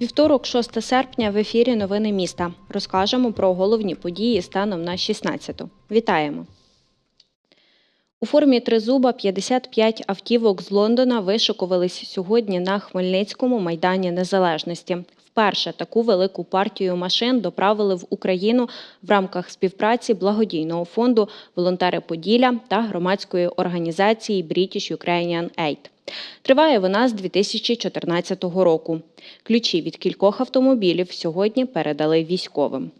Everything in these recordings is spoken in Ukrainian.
Вівторок, 6 серпня, в ефірі Новини міста. Розкажемо про головні події станом на 16-ту. Вітаємо! У формі тризуба 55 автівок з Лондона вишикувались сьогодні на Хмельницькому майдані Незалежності. Вперше таку велику партію машин доправили в Україну в рамках співпраці благодійного фонду Волонтери Поділля та громадської організації British Ukrainian Aid. Триває вона з 2014 року. Ключі від кількох автомобілів сьогодні передали військовим.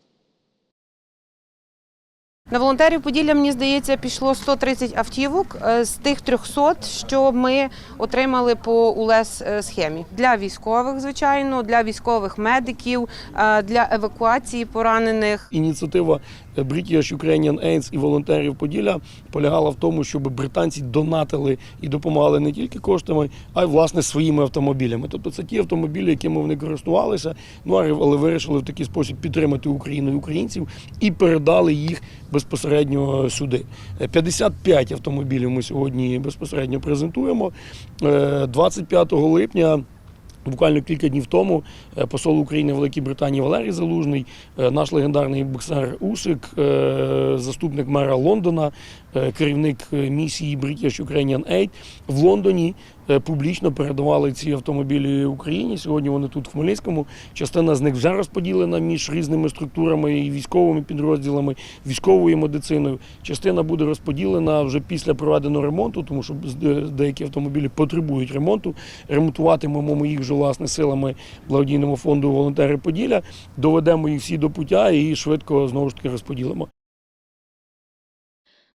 На волонтерів Поділля, мені здається, пішло 130 автівок е, з тих 300, що ми отримали по УЛЕС е, схемі для військових, звичайно, для військових медиків, е, для евакуації поранених. Ініціатива British Ukrainian AIDS і волонтерів Поділля полягала в тому, щоб британці донатили і допомагали не тільки коштами, а й власне своїми автомобілями. Тобто це ті автомобілі, якими вони користувалися, ну але вирішили в такий спосіб підтримати Україну і українців і передали їх безпосередньо сюди. 55 автомобілів ми сьогодні безпосередньо презентуємо. Е, 25 липня. Буквально кілька днів тому е, посол України в Великій Британії Валерій Залужний, е, наш легендарний боксер Усик, е, заступник мера Лондона, е, керівник е, місії British Ukrainian Aid в Лондоні е, публічно передавали ці автомобілі Україні. Сьогодні вони тут в Хмельницькому. Частина з них вже розподілена між різними структурами і військовими підрозділами, військовою медициною. Частина буде розподілена вже після проведеного ремонту, тому що деякі автомобілі потребують ремонту. Ремонтуватимемо їх вже власне силами благодійного фонду волонтери Поділля. Доведемо їх всі до пуття і швидко знову ж таки розподілимо.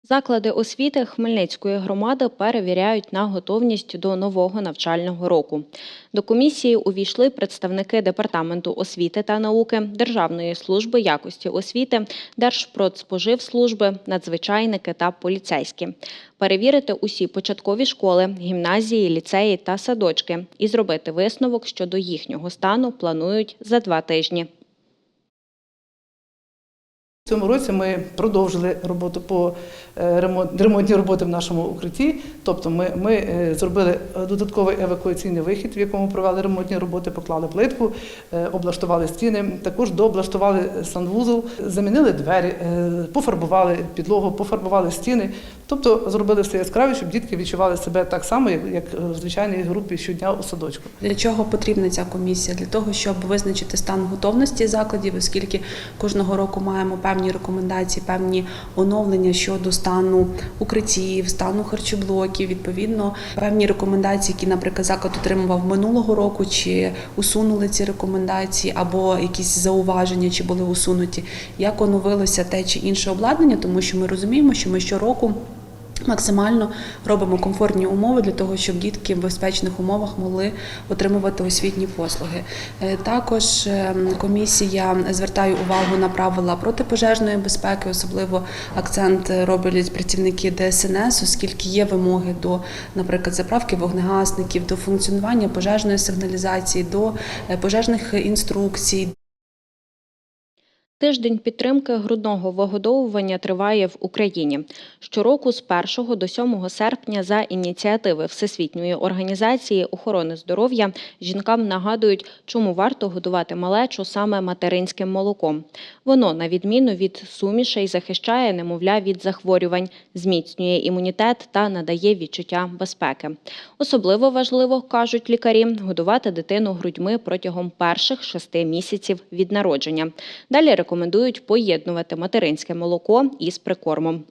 Заклади освіти Хмельницької громади перевіряють на готовність до нового навчального року. До комісії увійшли представники Департаменту освіти та науки, Державної служби якості освіти, Держпродспоживслужби, надзвичайники та поліцейські. Перевірити усі початкові школи, гімназії, ліцеї та садочки і зробити висновок щодо їхнього стану планують за два тижні. Цьому році ми продовжили роботу по е, ремонт, ремонтні роботи в нашому укритті. Тобто ми, ми е, зробили додатковий евакуаційний вихід, в якому провели ремонтні роботи, поклали плитку, е, облаштували стіни, також дооблаштували санвузол, замінили двері, е, пофарбували підлогу, пофарбували стіни. Тобто зробили все яскраве, щоб дітки відчували себе так само, як, як в звичайній групі щодня у садочку. Для чого потрібна ця комісія? Для того, щоб визначити стан готовності закладів, оскільки кожного року маємо певні рекомендації, певні оновлення щодо стану укриттів, стану харчоблоків, відповідно, певні рекомендації, які, наприклад, заклад отримував минулого року, чи усунули ці рекомендації, або якісь зауваження, чи були усунуті, як оновилося те чи інше обладнання, тому що ми розуміємо, що ми щороку. Максимально робимо комфортні умови для того, щоб дітки в безпечних умовах могли отримувати освітні послуги. Е, Також е, комісія звертає увагу на правила протипожежної безпеки, особливо акцент роблять працівники ДСНС, оскільки є вимоги до, наприклад, заправки вогнегасників, до функціонування пожежної сигналізації, до е, пожежних інструкцій. Тиждень підтримки грудного вигодовування триває в Україні. Щороку з 1 до 7 серпня за ініціативи Всесвітньої організації охорони здоров'я жінкам нагадують, чому варто годувати малечу саме материнським молоком. Воно, на відміну від сумішей, захищає немовля від захворювань, зміцнює імунітет та надає відчуття безпеки. Особливо важливо, кажуть лікарі, годувати дитину грудьми протягом перших шести місяців від народження. Далі рекомендують поєднувати материнське молоко із прикормом.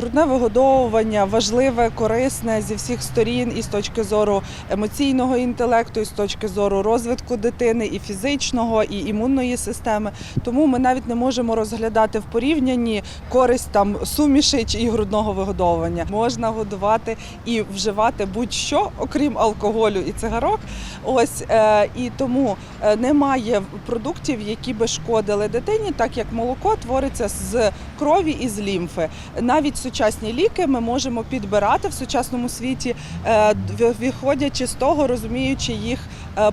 Грудне вигодовування важливе, корисне зі всіх сторін, і з точки зору емоційного інтелекту, і з точки зору розвитку дитини, і фізичного, і імунної системи. Тому ми навіть не можемо розглядати в порівнянні користь там сумішей і грудного вигодовування. Можна годувати і вживати будь-що, окрім алкоголю і цигарок. Ось е, і тому е, немає продуктів, які би шкодили дитині, так як молоко твориться з крові і з лімфи. Навіть сучасні ліки ми можемо підбирати в сучасному світі, е, виходячи з того, розуміючи їх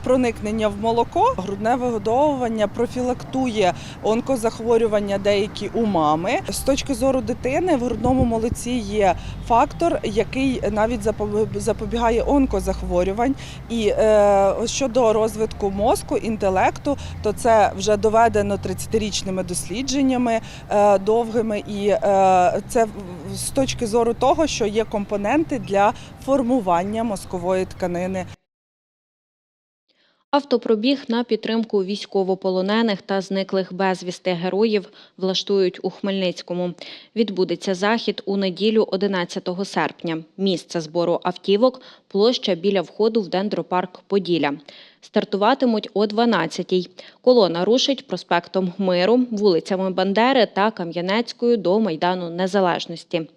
проникнення в молоко. Грудне вигодовування профілактує онкозахворювання деякі у мами. З точки зору дитини в грудному молоці є фактор, який навіть запобігає онкозахворювань. І е, щодо розвитку мозку, інтелекту, то це вже доведено 30-річними дослідженнями е, довгими, і е, це з точки зору того, що є компоненти для формування мозкової тканини. Автопробіг на підтримку військовополонених та зниклих безвісти героїв влаштують у Хмельницькому. Відбудеться захід у неділю 11 серпня. Місце збору автівок – площа біля входу в дендропарк Поділля. Стартуватимуть о 12-й. Колона рушить проспектом Миру, вулицями Бандери та Кам'янецькою до Майдану Незалежності.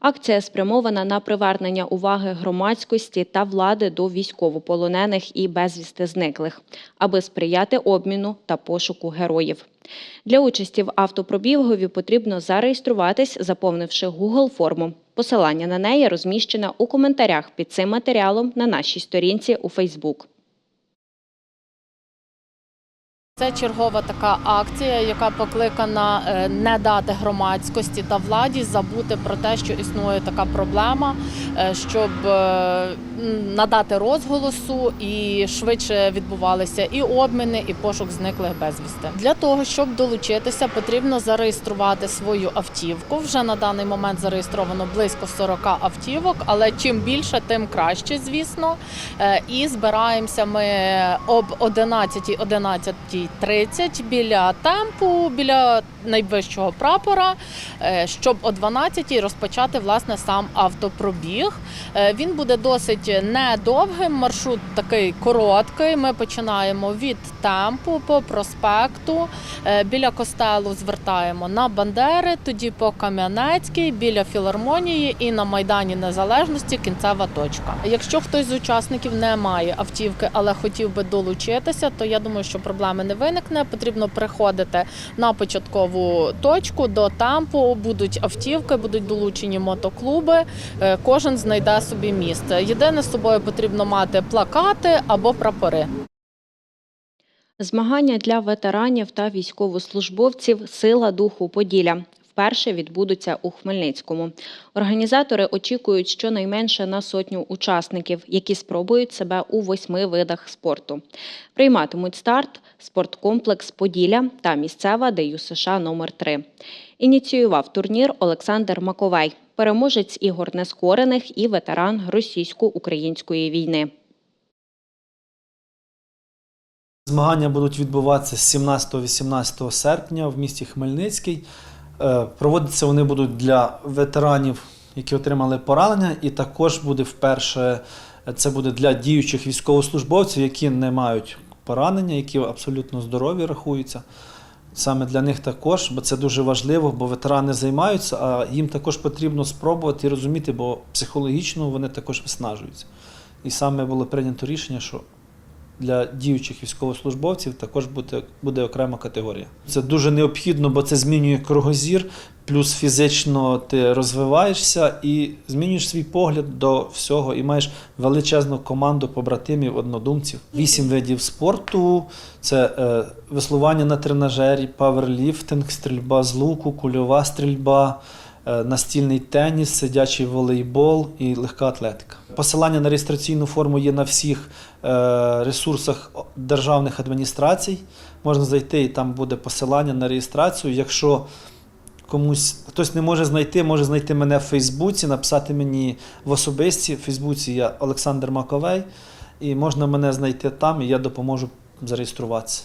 Акція спрямована на привернення уваги громадськості та влади до військовополонених і безвісти зниклих, аби сприяти обміну та пошуку героїв. Для участі в автопробігові потрібно зареєструватись, заповнивши Google форму. Посилання на неї розміщене у коментарях під цим матеріалом на нашій сторінці у Facebook. Це чергова така акція, яка покликана е, не дати громадськості та владі забути про те, що існує така проблема, е, щоб е, надати розголосу і швидше відбувалися і обміни, і пошук зниклих безвісти. Для того щоб долучитися, потрібно зареєструвати свою автівку. Вже на даний момент зареєстровано близько 40 автівок, але чим більше, тим краще, звісно. І збираємося ми об 11 11.30 біля темпу, біля найвищого прапора, е, щоб о 12-й розпочати власне сам автопробіг. Е, Він буде досить недовгим. Маршрут такий короткий. Ми починаємо від темпу по проспекту. Е, Біля костелу звертаємо на Бандери, тоді по Кам'янецькій, біля філармонії і на Майдані Незалежності кінцева точка. Якщо хтось з учасників не має автівки, але хотів би долучитися, то я думаю, що проблеми не виникне. Потрібно приходити на початкову точку до темпу. Будуть автівки, будуть долучені мотоклуби. Е, Кожен знайде собі місце. Єдине з собою потрібно мати плакати або прапори. Змагання для ветеранів та військовослужбовців Сила духу Поділля вперше відбудуться у Хмельницькому. Організатори очікують щонайменше на сотню учасників, які спробують себе у восьми видах спорту. Прийматимуть старт спорткомплекс Поділля та місцева ДЮСШ США номер 3 Ініціював турнір Олександр Маковей, переможець ігор нескорених і ветеран російсько-української війни. Змагання будуть відбуватися з 17-18 серпня в місті Хмельницький. Е, Проводитися вони будуть для ветеранів, які отримали поранення, і також буде вперше е, це буде для діючих військовослужбовців, які не мають поранення, які абсолютно здорові рахуються. Саме для них також, бо це дуже важливо, бо ветерани займаються, а їм також потрібно спробувати і розуміти, бо психологічно вони також виснажуються. І саме було прийнято рішення, що для діючих військовослужбовців також буде, буде окрема категорія. Це дуже необхідно, бо це змінює кругозір, плюс фізично ти розвиваєшся і змінюєш свій погляд до всього, і маєш величезну команду побратимів, однодумців. Вісім видів спорту: це е, веслування на тренажері, паверліфтинг, стрільба з луку, кульова стрільба. Е, Настільний теніс, сидячий волейбол і легка атлетика. Посилання на реєстраційну форму є на всіх е, ресурсах державних адміністрацій. Можна зайти і там буде посилання на реєстрацію. Якщо комусь хтось не може знайти, може знайти мене в Фейсбуці, написати мені в особисті. В Фейсбуці я Олександр Маковей, і можна мене знайти там, і я допоможу зареєструватися.